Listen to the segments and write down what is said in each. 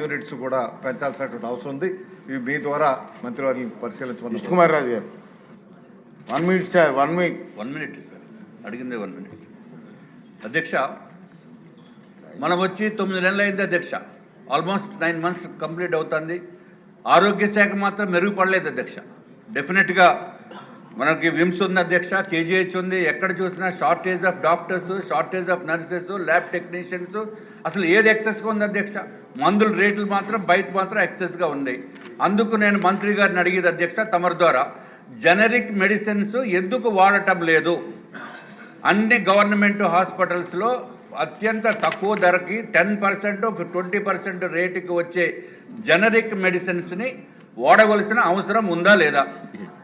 Units కూడా పెంచాల్సినటువంటి అవసరం ఉంది. ఇవి మీ ద్వారా మంత్రివర్యులు పరిశీలించుకున్న Vishnu Kumar Raju garu. One minute sir one minute. One minute sir. అడిగిందే వన్ మినిట్. అధ్యక్ష మనం వచ్చి తొమ్మిది నెలలు అయింది అధ్యక్ష. ఆల్మోస్ట్ నైన్ మంత్స్ కంప్లీట్ అవుతుంది. ఆరోగ్య శాఖ మాత్రం మెరుగుపడలేదు అధ్యక్ష. డెఫినెట్గా మనకి విమ్స్ ఉంది అధ్యక్ష కేజీహెచ్ ఉంది. ఎక్కడ చూసినా shortage of doctors shortage of nurses lab technicians అసలు ఏది ఎక్సెస్గా ఉంది అధ్యక్ష? మందుల రేట్లు మాత్రం బయట మాత్రం ఎక్సెస్గా ఉంది అందుకు నేను మంత్రి గారిని అడిగేది అధ్యక్ష తమరి ద్వారా జనరిక్ మెడిసిన్స్ ఎందుకు వాడటం లేదు? అన్ని గవర్నమెంట్ హాస్పిటల్స్లో అత్యంత తక్కువ ధరకి టెన్ పర్సెంట్ ట్వంటీ పర్సెంట్ రేటుకి వచ్చే జనరిక్ మెడిసిన్స్ని ఓడవలసిన అవసరం ఉందా లేదా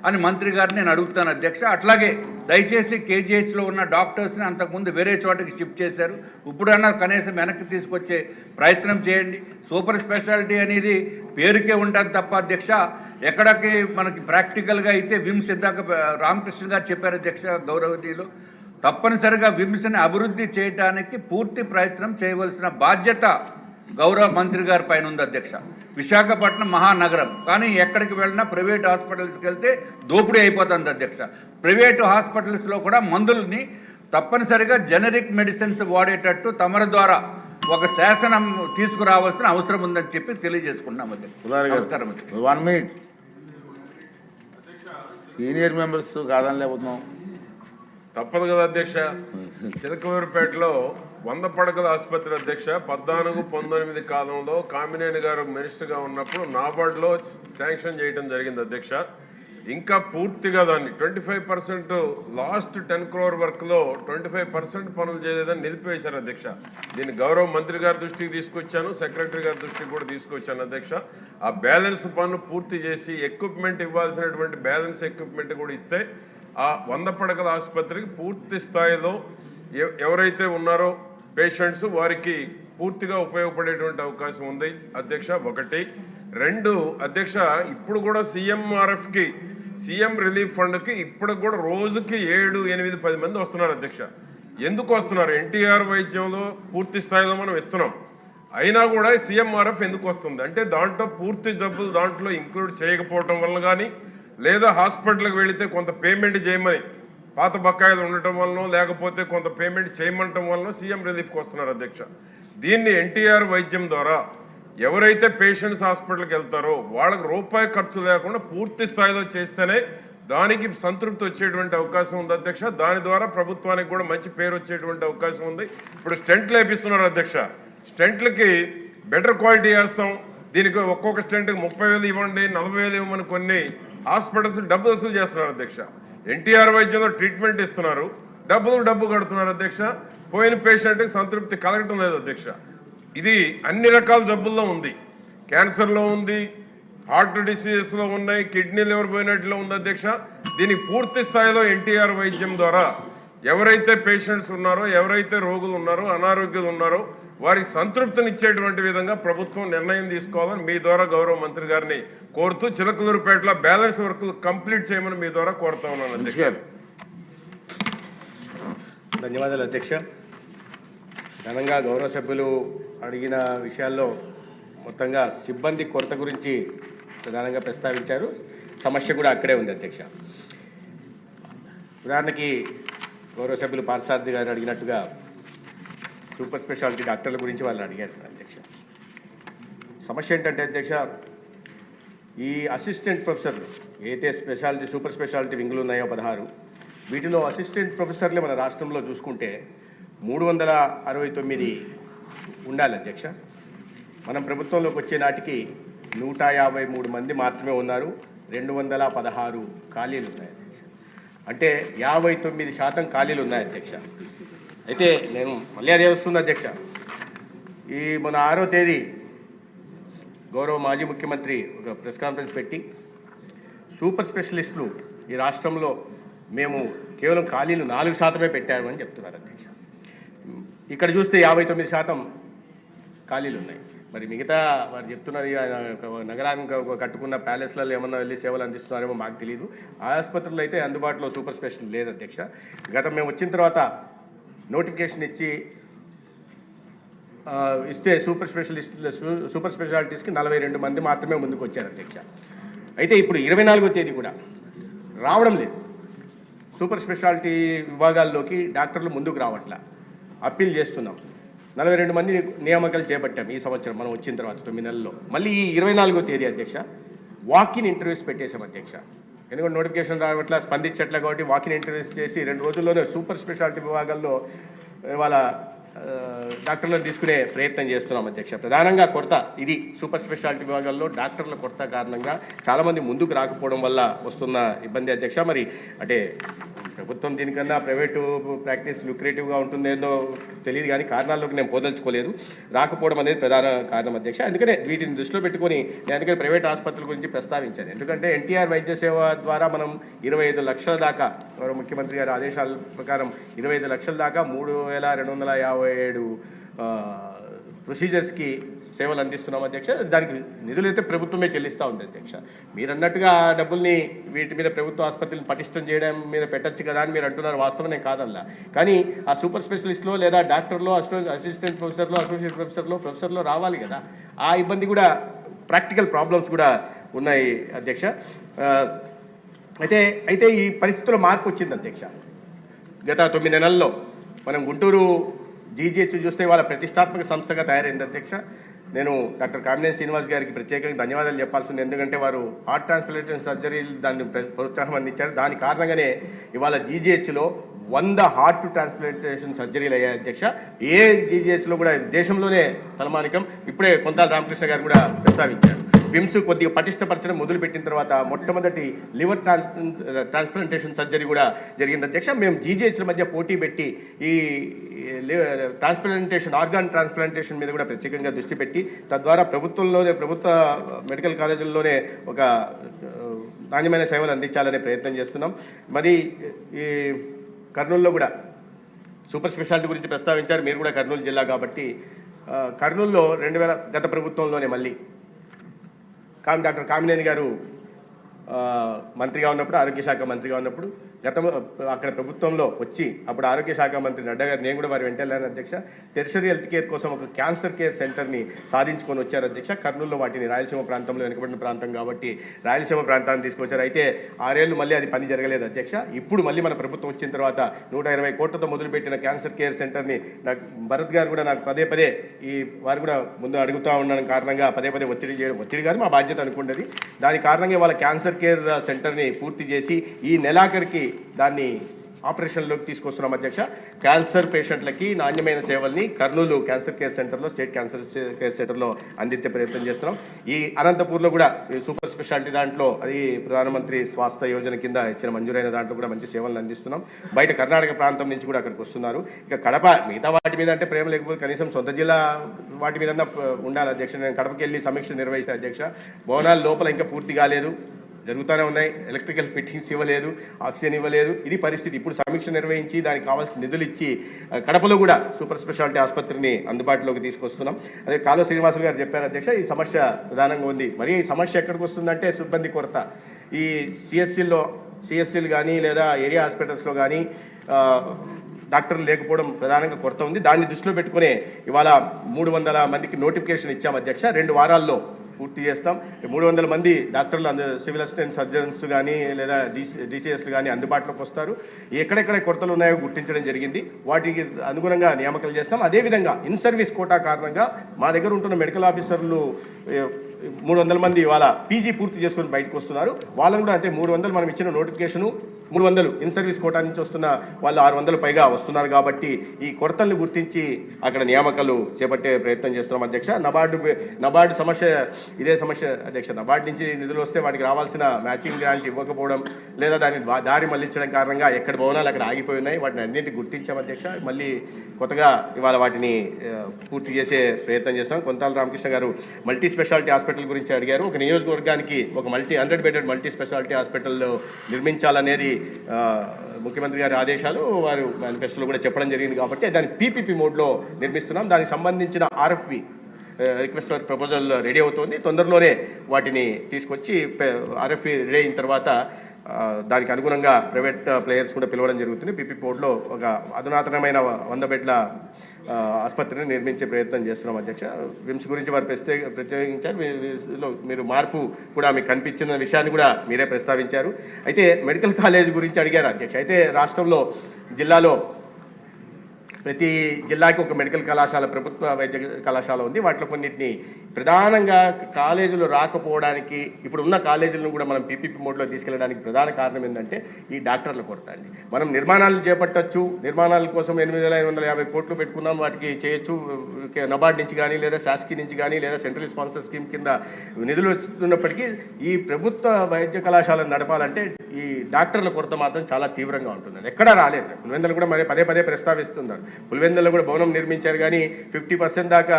అని మంత్రి గారిని నేను అడుగుతాను అధ్యక్ష. అట్లాగే దయచేసి కేజీహెచ్లో ఉన్న డాక్టర్స్ని అంతకుముందు వేరే చోటకి షిఫ్ట్ చేశారు. ఇప్పుడన్నా కనీసం వెనక్కి తీసుకొచ్చే ప్రయత్నం చేయండి. సూపర్ స్పెషాలిటీ అనేది పేరుకే ఉంటుంది తప్ప అధ్యక్ష ఎక్కడికి మనకి ప్రాక్టికల్గా అయితే విమ్స్ ఇందాక రామకృష్ణ గారు చెప్పారు అధ్యక్ష గౌరవతీలో తప్పనిసరిగా విమ్స్ని అభివృద్ధి చేయడానికి పూర్తి ప్రయత్నం చేయవలసిన బాధ్యత గౌరవ మంత్రి గారి పైన ఉంది అధ్యక్ష. విశాఖపట్నం మహానగరం. కానీ ఎక్కడికి వెళ్ళినా ప్రైవేట్ హాస్పిటల్స్కి వెళ్తే దోపిడీ అయిపోతుంది అధ్యక్ష. ప్రైవేటు హాస్పిటల్స్లో కూడా మందుల్ని తప్పనిసరిగా జనరిక్ మెడిసిన్స్ వాడేటట్టు తమరి ద్వారా ఒక శాసనం తీసుకురావాల్సిన అవసరం ఉందని చెప్పి తెలియజేసుకున్నాం నమస్కారం వన్ మినిట్. సీనియర్ మెంబర్స్ కాదని లేకపోతున్నాం. తప్పదు కదా అధ్యక్ష. చిలకలూరుపేటలో వంద పడకల ఆసుపత్రి అధ్యక్ష పద్నాలుగు పంతొమ్మిది కాలంలో కామినేని గారు మినిస్టర్గా ఉన్నప్పుడు నాబార్డ్లో శాంక్షన్ చేయడం జరిగింది అధ్యక్ష. ఇంకా పూర్తిగా దాన్ని twenty five percent last ten crore వర్క్లో ట్వంటీ ఫైవ్ పర్సెంట్ పనులు చేయలేదని నిలిపివేశారు అధ్యక్ష. దీన్ని గౌరవ మంత్రి గారి దృష్టికి తీసుకొచ్చాను సెక్రటరీ గారి దృష్టికి కూడా తీసుకొచ్చాను అధ్యక్ష. ఆ బ్యాలెన్స్ పనులు పూర్తి చేసి ఎక్విప్మెంట్ ఇవ్వాల్సినటువంటి బ్యాలెన్స్ ఎక్విప్మెంట్ కూడా ఇస్తే ఆ వంద పడకల ఆసుపత్రికి పూర్తి స్థాయిలో ఎవరైతే ఉన్నారో పేషెంట్స్ వారికి పూర్తిగా ఉపయోగపడేటువంటి అవకాశం ఉంది. అధ్యక్ష ఒకటి. రెండు అధ్యక్ష ఇప్పుడు కూడా సీఎంఆర్ఎఫ్కి సీఎం రిలీఫ్ ఫండ్కి ఇప్పుడు కూడా రోజుకి ఏడు ఎనిమిది పది మంది వస్తున్నారు అధ్యక్ష. ఎందుకు వస్తున్నారు? ఎన్టీఆర్ వైద్యంలో పూర్తి స్థాయిలో మనం ఇస్తున్నాం. అయినా కూడా సీఎంఆర్ఎఫ్ ఎందుకు వస్తుంది? అంటే దాంట్లో పూర్తి జబ్బులు దాంట్లో ఇంక్లూడ్ చేయకపోవటం వల్ల కానీ లేదా హాస్పిటల్కి వెళితే కొంత పేమెంట్ చేయమని పాత బకాయిలు ఉండటం వలన లేకపోతే కొంత పేమెంట్ చేయమంటం వలన సీఎం రిలీఫ్కి వస్తున్నారు అధ్యక్ష. దీన్ని ఎన్టీఆర్ వైద్యం ద్వారా ఎవరైతే పేషెంట్స్ హాస్పిటల్కి వెళ్తారో వాళ్ళకి రూపాయి ఖర్చు లేకుండా పూర్తి స్థాయిలో చేస్తేనే దానికి సంతృప్తి వచ్చేటువంటి అవకాశం ఉంది అధ్యక్ష. దాని ద్వారా ప్రభుత్వానికి కూడా మంచి పేరు వచ్చేటువంటి అవకాశం ఉంది. ఇప్పుడు స్టెంట్లు వేపిస్తున్నారు అధ్యక్ష. స్టెంట్లకి బెటర్ క్వాలిటీ వేస్తాం. దీనికి ఒక్కొక్క స్టెంట్కి ముప్పై వేలు ఇవ్వండి నలభై వేలు ఇవ్వమని కొన్ని హాస్పిటల్స్ డబ్బు వసూలు చేస్తున్నారు అధ్యక్ష. ఎన్టీఆర్ వైద్యంలో ట్రీట్మెంట్ ఇస్తున్నారు. డబ్బులు డబ్బు కడుతున్నారు అధ్యక్ష. పోయిన పేషెంట్కి సంతృప్తి కలగటం లేదు అధ్యక్ష. ఇది అన్ని రకాల జబ్బుల్లో ఉంది. క్యాన్సర్లో ఉంది హార్ట్ డిసీజెస్లో ఉన్నాయి కిడ్నీ లివర్ పోయినట్లో ఉంది అధ్యక్ష. దీనికి పూర్తి స్థాయిలో ఎన్టీఆర్ వైద్యం ద్వారా ఎవరైతే పేషెంట్స్ ఉన్నారో ఎవరైతే రోగులు ఉన్నారో అనారోగ్యులు ఉన్నారో వారికి సంతృప్తినిచ్చేటువంటి విధంగా ప్రభుత్వం నిర్ణయం తీసుకోవాలని మీ ద్వారా గౌరవ మంత్రి గారిని కోరుతూ చిలకలూరుపేటలో బ్యాలెన్స్ వర్క్లు కంప్లీట్ చేయమని మీ ద్వారా కోరుతా ఉన్నాను అధ్యక్ష. ధన్యవాదాలు అధ్యక్ష. ఘనంగా గౌరవ సభ్యులు అడిగిన విషయాల్లో మొత్తంగా సిబ్బంది కొరత గురించి ప్రధానంగా ప్రస్తావించారు. సమస్య కూడా అక్కడే ఉంది అధ్యక్ష. ఉదాహరణకి గౌరవ సభ్యులు పార్సార్థి గారు అడిగినట్టుగా సూపర్ స్పెషాలిటీ డాక్టర్ల గురించి వాళ్ళు అడిగారు అధ్యక్ష. సమస్య ఏంటంటే అధ్యక్ష ఈ అసిస్టెంట్ ప్రొఫెసర్లు ఏదైతే స్పెషాలిటీ సూపర్ స్పెషాలిటీ వింగులు ఉన్నాయో పదహారు వీటిలో అసిస్టెంట్ ప్రొఫెసర్లే మన రాష్ట్రంలో చూసుకుంటే మూడు వందల అరవై తొమ్మిది ఉండాలి అధ్యక్ష. మనం ప్రభుత్వంలోకి వచ్చే నాటికి నూట యాభై మూడు మంది మాత్రమే ఉన్నారు రెండు వందల పదహారు ఖాళీలు ఉన్నాయి. అంటే యాభై తొమ్మిది శాతం ఖాళీలు ఉన్నాయి అధ్యక్ష. అయితే నేను మళ్ళీ అదే వస్తుంది అధ్యక్ష. ఈ మన ఆరో తేదీ గౌరవ మాజీ ముఖ్యమంత్రి ఒక ప్రెస్ కాన్ఫరెన్స్ పెట్టి సూపర్ స్పెషలిస్టులు ఈ రాష్ట్రంలో మేము కేవలం ఖాళీలు నాలుగు శాతమే పెట్టారు అని చెప్తున్నారు అధ్యక్ష. ఇక్కడ చూస్తే యాభై తొమ్మిది శాతం ఖాళీలు ఉన్నాయి. మరి మిగతా వారు చెప్తున్నారు నగరానికి ఒక కట్టుకున్న ప్యాలెస్లలో ఏమన్నా వెళ్ళి సేవలు అందిస్తున్నారేమో మాకు తెలియదు ఆ ఆసుపత్రులు అయితే అందుబాటులో సూపర్ స్పెషల్ లేదు అధ్యక్ష. గత మేము వచ్చిన తర్వాత నోటిఫికేషన్ ఇచ్చి ఇస్తే సూపర్ స్పెషలిస్ట్ సూపర్ స్పెషాలిటీస్కి నలభై రెండు మంది మాత్రమే ముందుకు వచ్చారు అధ్యక్ష. అయితే ఇప్పుడు ఇరవై నాలుగో తేదీ కూడా రావడం లేదు. సూపర్ స్పెషాలిటీ విభాగాల్లోకి డాక్టర్లు ముందుకు రావట్లా. అప్పీల్ చేస్తున్నాం. నలభై రెండు మంది నియామకాలు చేపట్టాం ఈ సంవత్సరం మనం వచ్చిన తర్వాత తొమ్మిది నెలల్లో. మళ్ళీ ఈ ఇరవై నాలుగో తేదీ అధ్యక్ష వాకిన్ ఇంటర్వ్యూస్ పెట్టేశాం అధ్యక్ష. ఎందుకంటే నోటిఫికేషన్ రావట్లా స్పందించట్లే కాబట్టి వాకిన్ ఇంటర్వ్యూస్ చేసి రెండు రోజుల్లోనే సూపర్ స్పెషాలిటీ విభాగాల్లో వాళ్ళ డాక్టర్లను తీసుకునే ప్రయత్నం చేస్తున్నాం అధ్యక్ష. ప్రధానంగా కొరత ఇది సూపర్ స్పెషాలిటీ విభాగాల్లో డాక్టర్ల కొరత కారణంగా చాలామంది ముందుకు రాకపోవడం వల్ల వస్తున్న ఇబ్బంది అధ్యక్ష. మరి అంటే ప్రభుత్వం దీనికన్నా ప్రైవేటు ప్రాక్టీస్ లుక్రేటివ్గా ఉంటుందేదో తెలియదు కానీ కారణాల్లోకి నేను పోదలుచుకోలేదు. రాకపోవడం అనేది ప్రధాన కారణం అధ్యక్ష. అందుకనే వీటిని దృష్టిలో పెట్టుకొని నేను అందుకని ప్రైవేట్ ఆసుపత్రుల గురించి ప్రస్తావించాను. ఎందుకంటే ఎన్టీఆర్ వైద్య సేవ ద్వారా మనం ఇరవై ఐదు లక్షల దాకా ముఖ్యమంత్రి గారి ఆదేశాల ప్రకారం ఇరవై ఐదు లక్షల దాకా మూడు వేల రెండు వందల యాభై ఏడు ప్రొసీజర్స్కి సేవలు అందిస్తున్నాం అధ్యక్ష. దానికి నిధులు అయితే ప్రభుత్వమే చెల్లిస్తూ ఉంది అధ్యక్ష. మీరు అన్నట్టుగా ఆ డబ్బుల్ని వీటి మీద ప్రభుత్వ ఆసుపత్రులను పటిష్టం చేయడం మీద పెట్టచ్చు కదా అని మీరు అంటున్నారు వాస్తవం నేను కాదల్లా కానీ ఆ సూపర్ స్పెషలిస్ట్లో లేదా డాక్టర్లో అసిస్టెంట్ అసిస్టెంట్ ప్రొఫెసర్లో అసోసియేట్ ప్రొఫెసర్లో ప్రొఫెసర్లో రావాలి కదా. ఆ ఇబ్బంది కూడా ప్రాక్టికల్ ప్రాబ్లమ్స్ కూడా ఉన్నాయి అధ్యక్ష. అయితే అయితే ఈ పరిస్థితుల్లో మార్పు వచ్చింది అధ్యక్ష. గత తొమ్మిది నెలల్లో మనం గుంటూరు జీజీహెచ్ చూస్తే వాళ్ళ ప్రతిష్టాత్మక సంస్థగా తయారైంది అధ్యక్ష. నేను డాక్టర్ కామినేని శ్రీనివాస్ గారికి ప్రత్యేకంగా ధన్యవాదాలు చెప్పాల్సి ఉంది ఎందుకంటే వారు హార్ట్ ట్రాన్స్ప్లాంటేషన్ సర్జరీలు దాన్ని ప్రోత్సాహం అందించారు. దాని కారణంగానే ఇవాళ జీజీహెచ్లో వంద హార్ట్ ట్రాన్స్ప్లాంటేషన్ సర్జరీలు అయ్యాయి అధ్యక్ష. ఏ జీజీహెచ్లో కూడా దేశంలోనే తలమానికం. ఇప్పుడే కొంతాల రామకృష్ణ గారు కూడా ప్రస్తావించారు. విమ్స్ కొద్దిగా పటిష్టపరచడం మొదలుపెట్టిన తర్వాత మొట్టమొదటి లివర్ ట్రాన్స్ ట్రాన్స్ప్లాంటేషన్ సర్జరీ కూడా జరిగింది. అధ్యక్ష మేము జీజీహెచ్ల మధ్య పోటీ పెట్టి ఈ ట్రాన్స్ప్లాంటేషన్ ఆర్గాన్ ట్రాన్స్ప్లాంటేషన్ మీద కూడా ప్రత్యేకంగా దృష్టి పెట్టి తద్వారా ప్రభుత్వంలోనే ప్రభుత్వ మెడికల్ కాలేజీల్లోనే ఒక నాణ్యమైన సేవలు అందించాలనే ప్రయత్నం చేస్తున్నాం. మరి ఈ కర్నూలులో కూడా సూపర్ స్పెషాలిటీ గురించి ప్రస్తావించారు. మీరు కూడా కర్నూలు జిల్లా కాబట్టి కర్నూలులో రెండు వేల గత ప్రభుత్వంలోనే మళ్ళీ కామి డాక్టర్ కామినేని గారు మంత్రిగా ఉన్నప్పుడు ఆరోగ్య శాఖ మంత్రిగా ఉన్నప్పుడు గతంలో అక్కడ ప్రభుత్వంలో వచ్చి అప్పుడు ఆరోగ్య శాఖ మంత్రి నడ్డా గారు నేను కూడా వారి వెంటనే అధ్యక్ష. టెరిషరీ హెల్త్ కేర్ కోసం ఒక క్యాన్సర్ కేర్ సెంటర్ని సాధించుకొని వచ్చారు అధ్యక్ష. కర్నూలులో వాటిని రాయలసీమ ప్రాంతంలో వెనుకబడిన ప్రాంతం కాబట్టి రాయలసీమ ప్రాంతాన్ని తీసుకొచ్చారు. అయితే ఆరేళ్ళు మళ్ళీ అది పని జరగలేదు అధ్యక్ష. ఇప్పుడు మళ్ళీ మన ప్రభుత్వం వచ్చిన తర్వాత నూట ఇరవై కోట్లతో మొదలుపెట్టిన క్యాన్సర్ కేర్ సెంటర్ని నాకు భరత్ గారు కూడా నాకు పదే పదే ఈ వారు కూడా ముందు అడుగుతూ ఉండడం కారణంగా పదే పదే ఒత్తిడి చేయడం ఒత్తిడి కాదు మా బాధ్యత అనుకున్నది దాని కారణంగా వాళ్ళ క్యాన్సర్ కేర్ సెంటర్ని పూర్తి చేసి ఈ నెలాఖరికి దాన్ని ఆపరేషన్లోకి తీసుకొస్తున్నాం అధ్యక్ష. క్యాన్సర్ పేషెంట్లకి నాణ్యమైన సేవల్ని కర్నూలు క్యాన్సర్ కేర్ సెంటర్లో స్టేట్ క్యాన్సర్ కేర్ సెంటర్లో అందించే ప్రయత్నం చేస్తున్నాం. ఈ అనంతపూర్లో కూడా ఈ సూపర్ స్పెషాలిటీ దాంట్లో అది ప్రధానమంత్రి స్వాస్థ్య యోజన కింద ఇచ్చిన మంజూరైన దాంట్లో కూడా మంచి సేవలను అందిస్తున్నాం. బయట కర్ణాటక ప్రాంతం నుంచి కూడా అక్కడికి వస్తున్నారు. ఇక కడప మిగతా వాటి మీద అంటే ప్రేమ లేకపోతే కనీసం సొంత జిల్లా వాటి మీద ఉండాలి అధ్యక్ష. నేను కడపకి వెళ్ళి సమీక్ష నిర్వహిస్తాను అధ్యక్ష. భవనాలు లోపల ఇంకా పూర్తి కాలేదు. జరుగుతూనే ఉన్నాయి. ఎలక్ట్రికల్ ఫిట్టింగ్స్ ఇవ్వలేదు ఆక్సిజన్ ఇవ్వలేదు. ఇది పరిస్థితి. ఇప్పుడు సమీక్ష నిర్వహించి దానికి కావాల్సిన నిధులు ఇచ్చి కడపలో కూడా సూపర్ స్పెషాలిటీ ఆసుపత్రిని అందుబాటులోకి తీసుకొస్తున్నాం. అదే కాలువ శ్రీనివాసులు గారు చెప్పారు అధ్యక్ష ఈ సమస్య ప్రధానంగా ఉంది. మరి ఈ సమస్య ఎక్కడికి వస్తుందంటే సిబ్బంది కొరత. ఈ సిఎస్సిల్లో సిఎస్సీలు కానీ లేదా ఏరియా హాస్పిటల్స్లో కానీ డాక్టర్లు లేకపోవడం ప్రధానంగా కొరత ఉంది. దాన్ని దృష్టిలో పెట్టుకునే ఇవాళ మూడు వందల మందికి నోటిఫికేషన్ ఇచ్చాం అధ్యక్ష. రెండు వారాల్లో పూర్తి చేస్తాం. మూడు వందల మంది డాక్టర్లు అందు సివిల్ అసిస్టెంట్ సర్జన్స్ కానీ లేదా డిసి డిసిఎస్లు కానీ అందుబాటులోకి వస్తారు. ఎక్కడెక్కడ కొరతలు ఉన్నాయో గుర్తించడం జరిగింది. వాటికి అనుగుణంగా నియామకాలు చేస్తాం. అదేవిధంగా ఇన్ సర్వీస్ కోటా కారణంగా మా దగ్గర ఉంటున్న మెడికల్ ఆఫీసర్లు మూడు వందల మంది ఇవాళ పీజీ పూర్తి చేసుకొని బయటకు వస్తున్నారు. వాళ్ళని కూడా అంటే మూడు వందలు మనం ఇచ్చిన నోటిఫికేషను మూడు వందలు ఇన్ సర్వీస్ కోటా నుంచి వస్తున్న వాళ్ళు ఆరు వందలు పైగా వస్తున్నారు కాబట్టి ఈ కొరతలను గుర్తించి అక్కడ నియామకాలు చేపట్టే ప్రయత్నం చేస్తున్నాం. అధ్యక్ష నబార్డు నబార్డు సమస్య ఇదే సమస్య అధ్యక్ష నబార్డు నుంచి నిధులు వస్తే వాటికి రావాల్సిన మ్యాచింగ్ గ్రాంట్ ఇవ్వకపోవడం లేదా దాని దారి మళ్ళించడం కారణంగా ఎక్కడ భవనాలు అక్కడ ఆగిపోయి ఉన్నాయి వాటిని అన్నింటి గుర్తించాం అధ్యక్ష. మళ్ళీ కొత్తగా ఇవాళ వాటిని పూర్తి చేసే ప్రయత్నం చేస్తాం. కొంతాల రామకృష్ణ గారు మల్టీ స్పెషాలిటీ హాస్పిటల్ గురించి అడిగారు. ఒక నియోజకవర్గానికి ఒక multi hundred bedded multi speciality hospital నిర్మించాలనేది ముఖ్యమంత్రి గారి ఆదేశాలు వారు మేనిఫెస్టోలో కూడా చెప్పడం జరిగింది కాబట్టి దాన్ని పీపీపీ మోడ్లో నిర్మిస్తున్నాం. దానికి సంబంధించిన RFP request for proposal ready అవుతోంది. తొందరలోనే వాటిని తీసుకొచ్చి ఆర్ఎఫ్పి రెడీ అయిన తర్వాత దానికి అనుగుణంగా ప్రైవేట్ uh, ప్లేయర్స్ కూడా పిలవడం జరుగుతుంది. పిపి పోర్ట్లో ఒక అధునాతనమైన వంద బెడ్ల ఆసుపత్రిని నిర్మించే ప్రయత్నం చేస్తున్నాం అధ్యక్ష. విమ్స్ గురించి వారు ప్రత్యేక ప్రత్యేకించారు. మీలో మీరు మార్పు కూడా మీకు కనిపించిన విషయాన్ని కూడా మీరే ప్రస్తావించారు. అయితే మెడికల్ కాలేజ్ గురించి అడిగారు అధ్యక్ష. అయితే రాష్ట్రంలో జిల్లాలో ప్రతి జిల్లాకి ఒక మెడికల్ కళాశాల ప్రభుత్వ వైద్య కళాశాల ఉంది. వాటిలో కొన్నిటిని ప్రధానంగా కాలేజీలు రాకపోవడానికి ఇప్పుడు ఉన్న కాలేజీలను కూడా మనం పీపీపీ మోడ్లో తీసుకెళ్ళడానికి ప్రధాన కారణం ఏంటంటే ఈ డాక్టర్ల కొరత అండి. మనం నిర్మాణాలు చేపట్టచ్చు. నిర్మాణాల కోసం ఎనిమిది వేల ఐదు వందల యాభై కోట్లు పెట్టుకున్నాం. వాటికి చేయొచ్చు నబార్డ్ నుంచి కానీ లేదా శాస్కీ నుంచి కానీ లేదా సెంట్రల్ స్పాన్సర్ స్కీమ్ కింద నిధులు వస్తున్నప్పటికీ ఈ ప్రభుత్వ వైద్య కళాశాలను నడపాలంటే ఈ డాక్టర్ల కొరత మాత్రం చాలా తీవ్రంగా ఉంటుంది ఎక్కడా రాలేదు. పులివెందులు కూడా మరి పదే పదే ప్రస్తావిస్తున్నారు. పులివెందుల్లో కూడా భవనం నిర్మించారు కానీ ఫిఫ్టీ పర్సెంట్ దాకా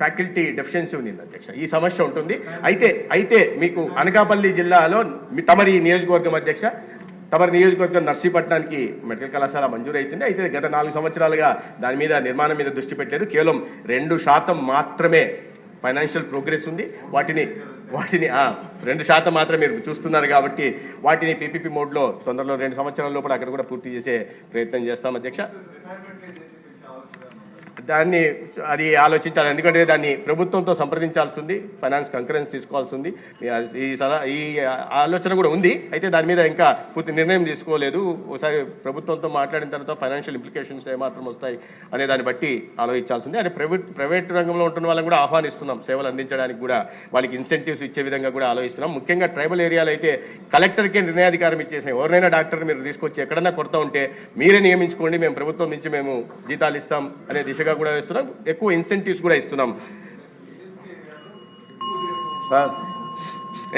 ఫ్యాకల్టీ డెఫిషియన్సీ ఉంది అధ్యక్ష. ఈ సమస్య ఉంటుంది. అయితే అయితే మీకు అనకాపల్లి జిల్లాలో తమరి నియోజకవర్గం అధ్యక్ష తమరి నియోజకవర్గం నర్సీపట్నానికి మెడికల్ కళాశాల మంజూరు అవుతుంది అయితే గత నాలుగు సంవత్సరాలుగా దాని మీద నిర్మాణం మీద దృష్టి పెట్టలేదు. కేవలం రెండు శాతం మాత్రమే ఫైనాన్షియల్ ప్రోగ్రెస్ ఉంది. వాటిని వాటిని రెండు శాతం మాత్రం మీరు చూస్తున్నారు కాబట్టి వాటిని పీపీపీ మోడ్లో తొందరలో రెండు సంవత్సరాల లోపల అక్కడ కూడా పూర్తి చేసే ప్రయత్నం చేస్తాం అధ్యక్ష. దాన్ని అది ఆలోచించాలి. ఎందుకంటే దాన్ని ప్రభుత్వంతో సంప్రదించాల్సి ఉంది ఫైనాన్స్ కంకరెన్స్ తీసుకోవాల్సి ఉంది ఈ సలహా ఈ ఆలోచన కూడా ఉంది. అయితే దాని మీద ఇంకా పూర్తి నిర్ణయం తీసుకోలేదు. ఒకసారి ప్రభుత్వంతో మాట్లాడిన తర్వాత ఫైనాన్షియల్ ఇంప్లికేషన్స్ ఏమాత్రం వస్తాయి అనే దాన్ని బట్టి ఆలోచించాల్సి ఉంది అదే ప్రైవేట్ ప్రైవేట్ రంగంలో ఉంటున్న వాళ్ళని కూడా ఆహ్వానిస్తున్నాం. సేవలు అందించడానికి కూడా వాళ్ళకి ఇన్సెంటివ్స్ ఇచ్చే విధంగా కూడా ఆలోచిస్తున్నాం. ముఖ్యంగా ట్రైబల్ ఏరియాలో అయితే కలెక్టర్కే నిర్ణయాధికారం ఇచ్చేసాం ఎవరైనా డాక్టర్ మీరు తీసుకొచ్చి ఎక్కడన్నా కొరత ఉంటే మీరే నియమించుకోండి. మేము ప్రభుత్వం నుంచి మేము జీతాలు ఇస్తాం అనే దిశగా కూడా ఇస్తున్నాం ఎక్కువ ఇన్సెంటివ్స్ కూడా ఇస్తున్నాం.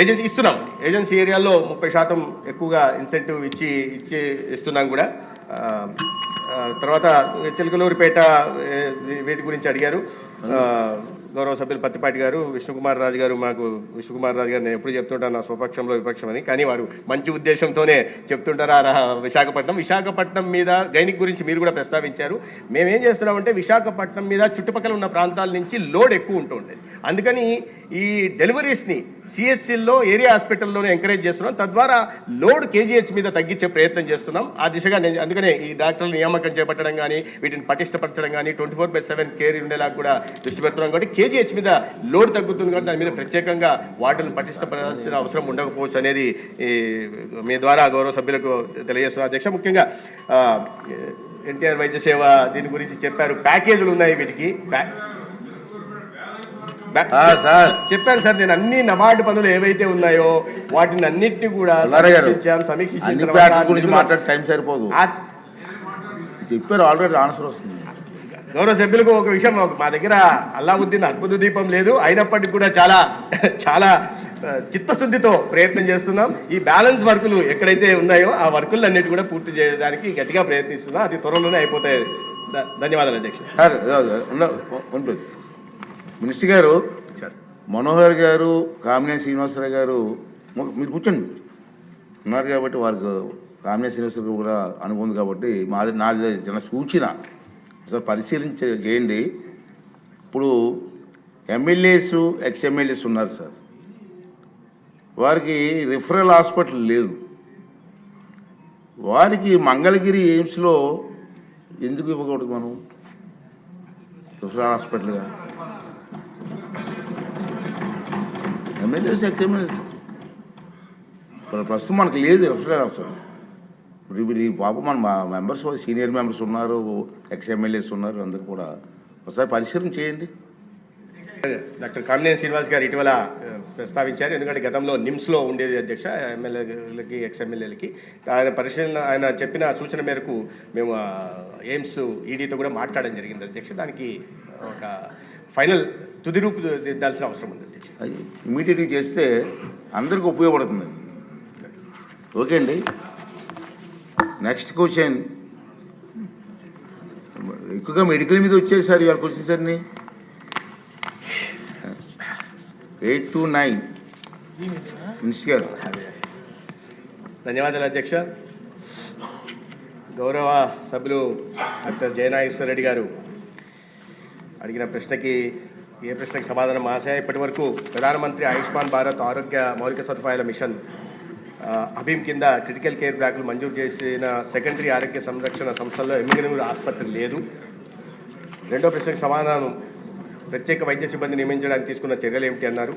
ఏజెన్సీ ఇస్తున్నాం. ఏజెన్సీ ఏరియాలో ముప్పై శాతం ఎక్కువగా ఇన్సెంటివ్ ఇచ్చి ఇచ్చి ఇస్తున్నాం కూడా. తర్వాత చిలకలూరిపేట వీటి గురించి అడిగారు. గౌరవ సభ్యులు పత్తిపాటి గారు విష్ణుకుమార్ రాజు గారు మాకు విష్ణుకుమార్ రాజు గారు నేను ఎప్పుడు చెప్తుంటాను నా స్వపక్షంలో విపక్షమని. కానీ వారు మంచి ఉద్దేశంతోనే చెప్తుంటారు. ఆ విశాఖపట్నం విశాఖపట్నం మీద గైనిక్ గురించి మీరు కూడా ప్రస్తావించారు. మేమేం చేస్తున్నామంటే విశాఖపట్నం మీద చుట్టుపక్కల ఉన్న ప్రాంతాల నుంచి లోడ్ ఎక్కువ ఉంటుండేది అందుకని ఈ డెలివరీస్ని సిఎస్సిల్లో ఏరియా హాస్పిటల్లోనే ఎంకరేజ్ చేస్తున్నాం. తద్వారా లోడ్ కేజీహెచ్ మీద తగ్గించే ప్రయత్నం చేస్తున్నాం. ఆ దిశగా నేను అందుకనే ఈ డాక్టర్ల నియామకం చేపట్టడం కానీ వీటిని పటిష్టపరచడం కానీ twenty four by seven care ఉండేలా కూడా దృష్టి పెడుతున్నాం. కాబట్టి కేజీహెచ్ మీద లోడ్ తగ్గుతుంది కాబట్టి దాని మీద ప్రత్యేకంగా వాటిని పటిష్టపడాల్సిన అవసరం ఉండకపోవచ్చు అనేది మీ ద్వారా గౌరవ సభ్యులకు తెలియజేస్తున్న. అధ్యక్ష ముఖ్యంగా ఎన్టీఆర్ వైద్య సేవ దీని గురించి చెప్పారు. ప్యాకేజీలు ఉన్నాయి వీటికి. ప్యా- చెప్పాను సార్ నేను అన్ని నబార్డు పనులు ఏవైతే ఉన్నాయో వాటిని అన్నిటిని కూడా పుల్లారావు గారు, సమీక్షించాం సమీక్షించిన అన్ని తర్వాత ప్యాట్ల గురించి నిధులు- మాట్లాడే టైం సరిపోదు. ఆ చెప్పారు ఆల్రెడీ ఆన్సర్ వస్తుంది. గౌరవ సభ్యులకు ఒక విషయం మా దగ్గర అల్లావుద్దీన్ అద్భుత దీపం లేదు. అయినప్పటికీ కూడా చాలా చాలా చిత్తశుద్ధితో ప్రయత్నం చేస్తున్నాం. ఈ బ్యాలెన్స్ వర్కులు ఎక్కడైతే ఉన్నాయో ఆ వర్కులు అన్నిటి కూడా పూర్తి చేయడానికి గట్టిగా ప్రయత్నిస్తున్నాం. అది త్వరలోనే అయిపోతాయి. ధన్యవాదాలు అధ్యక్ష. మినిస్టర్ గారు మనోహర్ గారు కామినేని శ్రీనివాసరావు గారు మీరు కూర్చోండి. ఉన్నారు కాబట్టి వారికి కామినేని శ్రీనివాసరావు కూడా అనుభవం కాబట్టి మాది నాది చిన్న సూచన సార్ పరిశీలించ చేయండి. ఇప్పుడు ఎమ్మెల్యేస్ ఎక్స్ ఎమ్మెల్యేస్ ఉన్నారు సార్. వారికి రిఫరల్ హాస్పిటల్ లేదు. వారికి మంగళగిరి ఎయిమ్స్లో ఎందుకు ఇవ్వకూడదు మనం? రిఫరల్ హాస్పిటల్గా. ఎమ్మెల్యేస్ ఎమ్మెల్యేస్ ప్రస్తుతం మనకు లేదు రిఫరల్ హాస్పిటల్ ఇప్పుడు ఈ పాప మన మెంబర్స్ సీనియర్ మెంబర్స్ ఉన్నారు ఎక్స్ ఎమ్మెల్యేస్ ఉన్నారు అందరు కూడా. ఒకసారి పరిశీలన చేయండి. డాక్టర్ కామినేని శ్రీనివాస్ గారు ఇటీవల ప్రస్తావించారు. ఎందుకంటే గతంలో నిమ్స్లో ఉండేది అధ్యక్ష ఎమ్మెల్యేలకి ఎక్స్ ఎమ్మెల్యేలకి ఆయన పరిశీలన ఆయన చెప్పిన సూచన మేరకు మేము ఎయిమ్స్ ఈడీతో కూడా మాట్లాడడం జరిగింది అధ్యక్ష. దానికి ఒక ఫైనల్ తుది రూపు దిద్దాల్సిన అవసరం ఉంది. అది ఇమీడియట్గా చేస్తే అందరికి ఉపయోగపడుతుంది. ఓకే అండి. Next question. ఎక్కువగా మెడికల్ మీద వచ్చేసారు ఇవాళ క్వశ్చన్స్ అన్ని. Eight to nine. మినిస్టర్ గారు. ధన్యవాదాలు అధ్యక్ష. గౌరవ సభ్యులు డాక్టర్ జయనాగేశ్వర రెడ్డి గారు. అడిగిన ప్రశ్నకి ఏ ప్రశ్నకి సమాధానం ఆశయ ఇప్పటి వరకు ప్రధానమంత్రి ఆయుష్మాన్ భారత్ ఆరోగ్య మౌలిక సదుపాయాల మిషన్ ఆ, అభీమ్ కింద క్రిటికల్ కేర్ బ్లాకులు మంజూరు చేసిన సెకండరీ ఆరోగ్య సంరక్షణ సంస్థల్లో ఎమ్మిగనూరు ఆసుపత్రి లేదు. రెండో ప్రశ్నకు సమాధానం ప్రత్యేక వైద్య సిబ్బంది నియమించడానికి తీసుకున్న చర్యలు ఏమిటి అన్నారు.